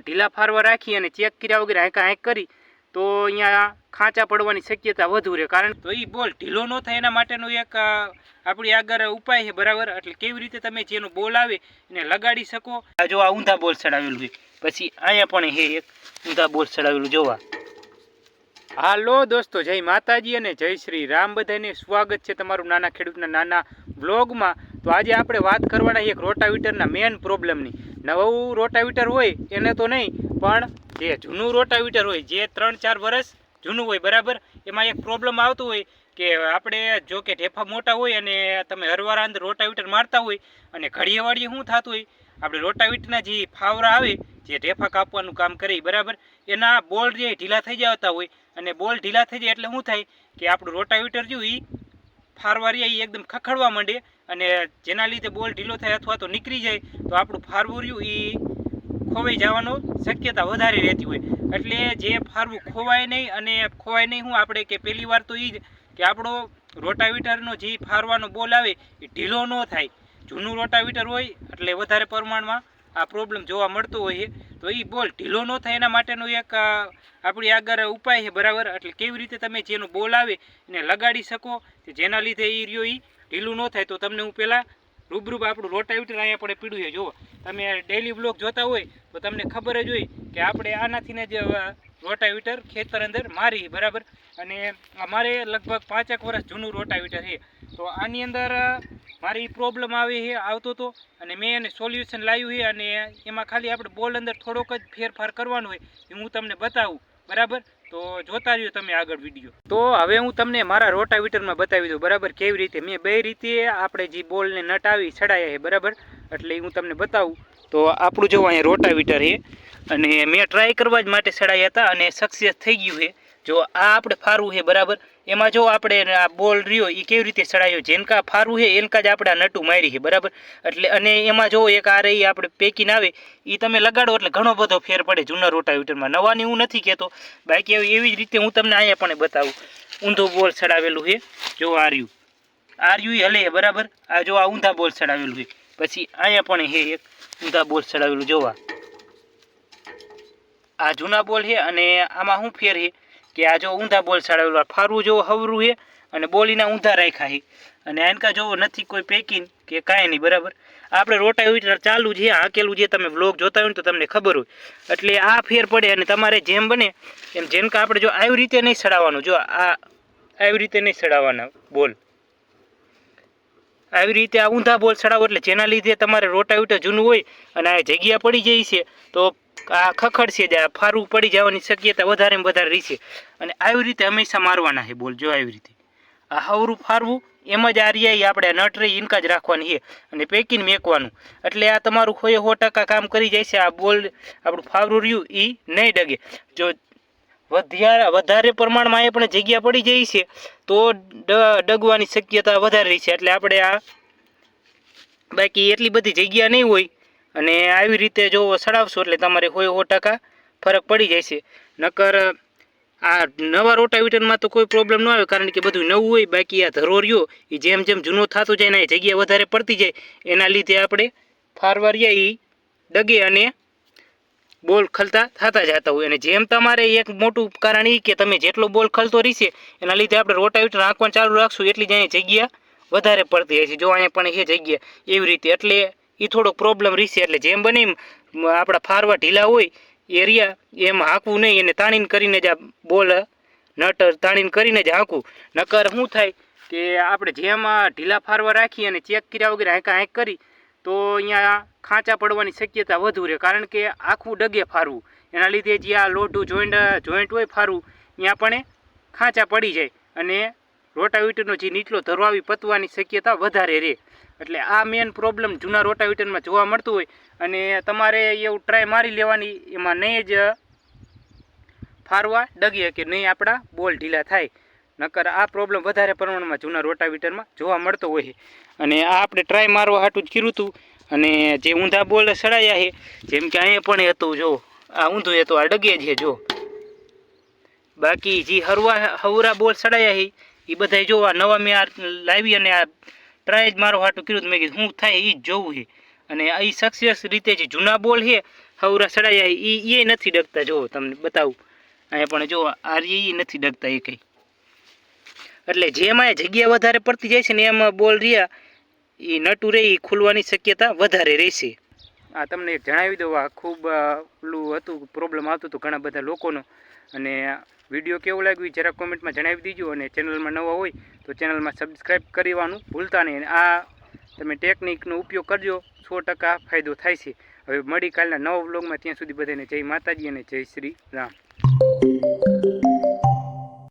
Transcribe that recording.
ઢીલા ફારવા રાખી અને ચેક કર્યા વગર હાંકા હાંક કરી, તો અહીંયા ખાંચા પડવાની શક્યતા વધુ રહે. કારણ તો એ બોલ, ઢીલો ન થાય એના માટેનો એક આપણી આગળ ઉપાય છે, બરાબર? એટલે કેવી રીતે તમે જેનો બોલ આવે એને લગાડી શકો? જો આ ઊંધા બોલ ચડાવેલું છે. પછી અહીંયા પણ હે એક ઊંધા બોલ ચડાવેલું, જોવા. હાલો દોસ્તો, જય માતાજી અને જય શ્રી રામ. બધાને સ્વાગત છે તમારું નાના ખેડૂતના નાના બ્લોગમાં તો આજે આપણે વાત કરવાના એક રોટાવીટરના મેન પ્રોબ્લેમની નવું રોટાવીટર હોય એને તો નહીં, પણ જે જૂનું રોટાવીટર હોય, જે ત્રણ ચાર વર્ષ જૂનું હોય, બરાબર? એમાં એક પ્રોબ્લેમ આવતો હોય કે આપણે જો કે ઢેફા મોટા હોય અને તમે હરવારાંદ રોટાવીટર મારતા હોય અને ઘડીએ શું થતું હોય? આપણે રોટાવીટરના જે ફાવરા આવે, જે ઢેફા કાપવાનું કામ કરે, બરાબર? એના બોલ જે ઢીલા થઈ જતા હોય, અને બોલ ઢીલા થઈ જાય એટલે શું થાય કે આપણું રોટાવીટર જો એ ફારવા રહ્યા ઈ એકદમ ખખડવા માંડે અને જેના લીધે બોલ ઢીલો થાય અથવા તો નીકળી જાય, તો આપણું ફારવું રહ્યું એ ખોવાઈ જવાનો શક્યતા વધારે રહેતી હોય. એટલે જે ફારવું ખોવાય નહીં અને ખોવાય નહીં હું આપણે કે પહેલી વાર તો એ જ કે આપણો રોટાવીટરનો જે ફારવાનો બોલ આવે એ ઢીલો ન થાય. જૂનું રોટાવીટર હોય, એટલે વધારે પ્રમાણમાં આ પ્રોબ્લેમ જોવા મળતો હોય તો એ બોલ, ઢીલો ન થાય એના માટેનો એક આપણી આગળ ઉપાય છે બરાબર? એટલે કેવી રીતે તમે જેનો બોલ આવે એને લગાડી શકો? જેના લીધે એ રહ્યો એ ઢીલું ન થાય તો તમને હું પહેલાં રૂબરૂબ આપણું રોટાવીટર અહીંયા આપણે પીડ્યું છે. જુઓ, તમે ડેલી બ્લોક જોતા હોય તો તમને ખબર જ હોય કે આપણે આનાથીને જે રોટાવીટર ખેતર અંદર મારી બરાબર? અને અમારે લગભગ પાંચેક વર્ષ જૂનું રોટાવીટર છે. તો આની અંદર મારી પ્રોબ્લેમ આવે છે આવતો હતો અને મેં એને સોલ્યુશન લાવ્યું છે અને એમાં ખાલી આપણે બોલ અંદર થોડોક જ ફેરફાર કરવાનો હોય એ હું તમને બતાવું. બરાબર? તો જોતા રહ્યો તમે આગળ વીડિયો તો હવે હું તમને મારા રોટાવીટરમાં બતાવી દઉં. બરાબર? કેવી રીતે? મેં બે રીતે આપણે જે બોલને નટ આવી છે બરાબર? એટલે હું તમને બતાવું. તો આપણું જો અહીંયા રોટાવીટર છે અને મેં ટ્રાય કરવા જ માટે ચડાયા હતા અને સક્સેસ થઈ ગયું છે જો આ આપણે ફારવું છે, બરાબર? એમાં જો આપણે આ બોલ રહ્યો એ કેવી રીતે ચડાયો? જેનકા ફારવું છે એનકા જ આપણે આ નટું મારી છે, બરાબર? એટલે અને એમાં જો એક આ રહી, આપણે પેકીને આવે એ તમે લગાડો એટલે ઘણો બધો ફેર પડે જૂના રોટાવીટરમાં. નવાની હું નથી કહેતો બાકી એવી જ રીતે હું તમને અહીંયા પણ બતાવું. ઊંધો બોલ ચડાવેલું છે, જો આ રહ્યું આ હલે, બરાબર? આ જો આ ઊંધા બોલ ચડાવેલું છે. પછી અહીંયા પણ હે એક ઊંધા બોલ ચડાવેલું, જોવા. આ જૂના બોલ છે અને આમાં શું ફેર છે? કે આ જો ઊંધા બોલ આ ફારવું જોવો હવરું છે અને બોલીના ઊંધા રાખ્યા છે અને આનકા જોવો નથી કોઈ પેકિંગ કે કાંઈ નહીં, બરાબર? આપણે રોટા રોટાવીટર ચાલુ છે, હાકેલું જે તમે વ્લોગ જોતા હોય ને તો તમને ખબર હોય. એટલે આ ફેર પડે અને તમારે જેમ બને એમ જેમ કે આપણે જો આવી રીતે નહીં ચડાવવાનું જો આ આવી રીતે નહીં ચડાવવાના બોલ. આવી રીતે આ ઊંધા બોલ ચડાવો એટલે જેના લીધે તમારે રોટા રોટાવીટર જૂનું હોય અને આ જગ્યા પડી જાય છે, તો આ ખખડશે જ આ ફારવું પડી જવાની શક્યતા વધારે વધારે રહેશે અને આવી રીતે હંમેશા મારવાના છે બોલ, જો આવી રીતે. આ હવરું ફારવું, એમ જ આ રિયાઈ આપણે નટ રહી ઇનકા જ રાખવાની છે અને પેકીને મેકવાનું. એટલે આ તમારું હોય સો ટકા કામ કરી જાય છે, આ બોલ, આપણું ફાવરું રહ્યું એ નહીં ડગે. જો વધારે વધારે પ્રમાણમાં એ પણ જગ્યા પડી જાય છે, તો ડગવાની શક્યતા વધારે રહી છે. એટલે આપણે આ બાકી એટલી બધી જગ્યા નહીં હોય અને આવી રીતે જો સડાવશો એટલે તમારે હોય સો ટકા ફરક પડી જાય છે. નકર, આ નવા રોટાવીટરમાં તો કોઈ પ્રોબ્લેમ ન આવે, કારણ કે બધું નવું હોય, બાકી આ ધરો રહ્યો, એ જેમ જેમ જૂનો થતો જાય ને એ જગ્યા વધારે પડતી જાય, એના લીધે આપણે ફારવા રહ્યા એ ડગે અને બોલ ખલતા થતા જતા હોય. અને જેમ તમારે એક મોટું કારણ એ કે તમે જેટલો બોલ ખલતો રહેશે, એના લીધે આપણે રોટાવીટર આંકવાનું ચાલુ રાખશું, એટલી જ અહીંયા જગ્યા વધારે પડતી જાય છે. જો અહીંયા પણ એ જગ્યા એવી રીતે, એટલે એ થોડોક પ્રોબ્લેમ રહેશે એટલે જેમ બને એમ આપણા ફારવા ઢીલા હોય એરિયા એમ હાંકવું નહીં. એને તાણીને કરીને જ આ બોલ નટ તાણીને કરીને જ હાંકવું. નકર શું થાય કે આપણે જેમ ઢીલા ફારવા રાખી અને ચેક કર્યા વગેરે હાંકા હાંક કરી, તો અહીંયા ખાંચા પડવાની શક્યતા વધુ રહે. કારણ કે આખું ડગે ફારવું. એના લીધે જે આ લોટું જોઈન્ટ જોઈન્ટ હોય ફારવું, ત્યાં પણ ખાંચા પડી જાય. અને રોટાવીટરનો જે નીચલો ધરવાવી પતવાની શક્યતા વધારે રહે. એટલે આ મેન પ્રોબ્લેમ જૂના રોટાવીટરમાં જોવા મળતું હોય. અને તમારે એવું ટ્રાય મારી લેવાની, એમાં નહીં જ ફારવા ડગીએ કે નહીં આપણા બોલ ઢીલા થાય. નકર આ પ્રોબ્લેમ વધારે પ્રમાણમાં જૂના રોટાવીટરમાં જોવા મળતો હોય. અને આ આપણે ટ્રાય મારવા હાટું જ કર્યું હતું અને જે ઊંધા બોલ સડાયા છે, જેમ કે અહીંયા પણ હતું જો, આ ઊંધું એ તો આ ડગે છે, જો. બાકી જે હરવા, હવરા બોલ સડાયા છે એ બધાય જોવા નવા મેં આ લાવી અને આ ટ્રાય જ મારો હાટું કર્યું મેં કીધું શું થાય એ જ જોવું છે અને એ સક્સેસ રીતે જે જૂના બોલ છે હવરા સડાયા એ એ નથી ડગતા. જોવો તમને બતાવું. અહીંયા પણ જો આ એ નથી ડગતા એ કંઈ. એટલે જેમાં જગ્યા વધારે પડતી જાય છે ને એમાં બોલ રહ્યા એ નટું રહે એ ખુલવાની શક્યતા વધારે રહેશે. આ તમને જણાવી દઉં. આ ખૂબ પેલું હતું પ્રોબ્લેમ આવતું હતું ઘણા બધા લોકોનો. અને વીડિયો કેવો લાગ્યો જરા કોમેન્ટમાં જણાવી દીજો અને ચેનલમાં નવા હોય તો ચેનલમાં સબસ્ક્રાઈબ કરવાનું ભૂલતા નહીં. આ તમે ટેકનિકનો ઉપયોગ કરજો, સો ટકા ફાયદો થાય છે. હવે મળી કાલના નવા વ્લોગમાં ત્યાં સુધી બધાને જય માતાજી અને જય શ્રી રામ.